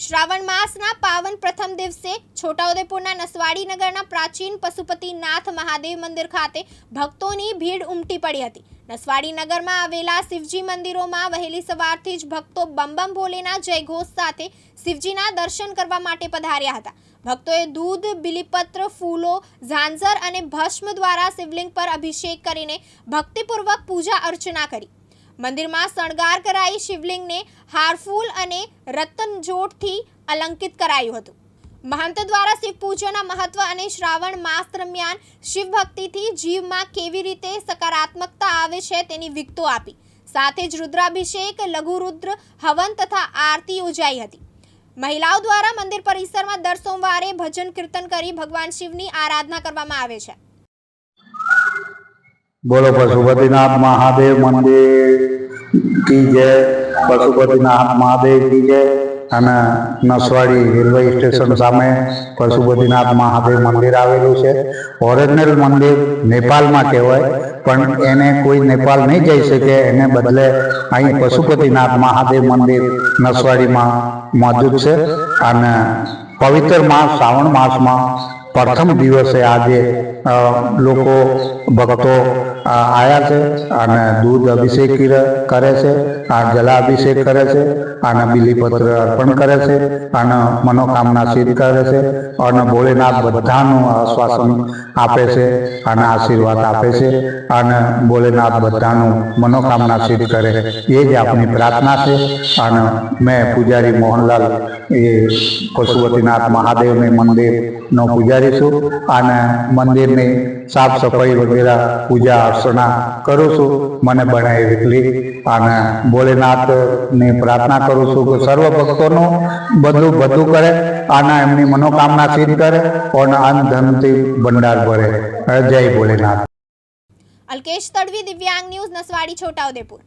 શ્રાવણ માસના પાવન પ્રથમ દિવસે છોટાઉદેપુરના નસવાડી નગરના પ્રાચીન પશુપતિનાથ મહાદેવ મંદિર ખાતે ભક્તોની ભીડ ઉમટી પડી હતી. નસવાડી નગરમાં આવેલા શિવજી મંદિરોમાં વહેલી સવારથી જ ભક્તો બમ ભોલેના જયઘોષ સાથે શિવજીના દર્શન કરવા માટે પધાર્યા હતા. ભક્તોએ દૂધ, બિલીપત્ર, ફૂલો, ઝાંઝર અને ભસ્મ દ્વારા શિવલિંગ પર અભિષેક કરીને ભક્તિપૂર્વક પૂજા અર્ચના કરી. મંદિરમાં શણગાર કરાઈ શિવલિંગને હારફૂલ અને રતનજોડથી અલંકિત કરાયું હતું. મહંત દ્વારા શિવ પૂજાના મહત્વ અને શ્રાવણ માસ દરમિયાન શિવ ભક્તિથી જીવમાં કેવી રીતે સકારાત્મકતા આવે છે તેની વિગતો આપી. સાથે જ રુદ્રાભિષેક, લઘુરુદ્ર, હવન તથા આરતી યોજાઈ હતી. મહિલાઓ દ્વારા મંદિર પરિસરમાં દર સોમવારે ભજન કીર્તન કરી ભગવાન શિવની આરાધના કરવામાં આવે છે. બોલો પશુપતિનાથ મહાદેવ મંદિર. કી જય. પશુપતિનાથ મહાદેવ કી જય. અને નસવાડી રેલવે સ્ટેશન સામે પશુપતિનાથ મહાદેવ મંદિર આવેલું છે. ઓરિજિનલ મંદિર નેપાળમાં કહેવાય, પણ એને કોઈ નેપાળ નહીં જઈ શકે. એને બદલે અહીં પશુપતિનાથ મહાદેવ મંદિર નસવાડીમાં મોજૂદ છે. અને પવિત્ર માસ શ્રાવણ માસમાં પ્રથમ દિવસે આજે લોકો, ભક્તો આવ્યા છે અને દૂધ અભિષેક કરે છે, આ જલાભિષેક કરે છે, અને બિલીપત્ર અર્પણ કરે છે, અને મનોકામના સિદ્ધ કરે છે, અને ભોળેનાથ બધાનું આશ્વાસન આપે છે, અને આશીર્વાદ આપે છે, અને ભોલેનાથ બધાનું મનોકામના સિદ્ધ કરે. એ જ આપણી પ્રાર્થના છે, અને મેં પૂજારી મોહનલાલ એ પશુપતિનાથ મહાદેવને મંદિરનો પૂજારી છું અને મંદિરની સાફ સફાઈ વગેરે પૂજા અર્ચના કરું છું મને બને એટલી અને ભોલેનાથની પ્રાર્થના કરું છું કે સર્વ ભક્તોનું બધું બધું કરે અને એમની મનોકામના સિદ્ધ કરે અને અન્ન ભંડાર ભરે. જય ભોલેનાથ. અલ્કેશ તડવી, દિવ્યાંગ ન્યૂઝ, નસવાડી, છોટાઉદેપુર.